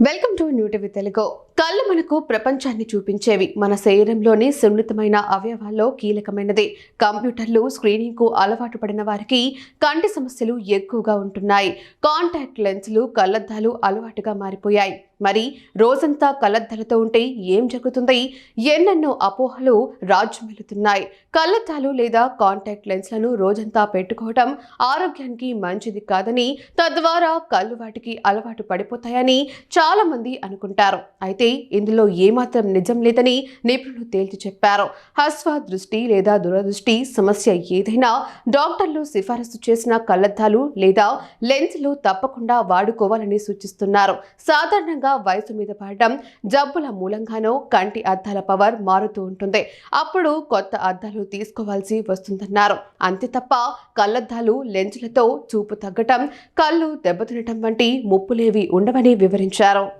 Welcome to new TV Telugu కళ్ళు మనకు ప్రపంచాన్ని చూపించేవి. మన శరీరంలోని సున్నితమైన అవయవాల్లో కీలకమైనది. కంప్యూటర్లు స్క్రీనింగ్కు అలవాటు పడిన వారికి కంటి సమస్యలు ఎక్కువగా ఉంటున్నాయి. కాంటాక్ట్ లెన్సులు కళ్ళద్దాలు అలవాటుగా మారిపోయాయి. మరి రోజంతా కళ్ళద్దాలతో ఉంటే ఏం జరుగుతుంది? ఎన్నెన్నో అపోహలు రాజ్యమెలుతున్నాయి కళ్ళద్దాలు లేదా కాంటాక్ట్ లెన్స్లను రోజంతా పెట్టుకోవడం ఆరోగ్యానికి మంచిది కాదని తద్వారా కళ్ళు వాటికి అలవాటు పడిపోతాయని చాలామంది అనుకుంటారు. అయితే ఇందులో ఏమాత్రం నిజం లేదని నిపుణులు తేల్చి చెప్పారు. హస్వ దృష్టి లేదా దురదృష్టి సమస్య ఏదైనా డాక్టర్లు సిఫారసు చేసిన కళ్ళద్దాలు లేదా లెన్స్లు తప్పకుండా వాడుకోవాలని సూచిస్తున్నారు. సాధారణంగా వయసు మీద పడడం జబ్బుల మూలంగానో కంటి అద్దాల పవర్ మారుతూ ఉంటుంది. అప్పుడు కొత్త అద్దాలు తీసుకోవాల్సి వస్తుందన్నారు. అంతే తప్ప కళ్ళద్దాలు లెన్సులతో చూపు తగ్గటం కళ్ళు దెబ్బతినటం వంటి ముప్పులేవి ఉండవని వివరించారు.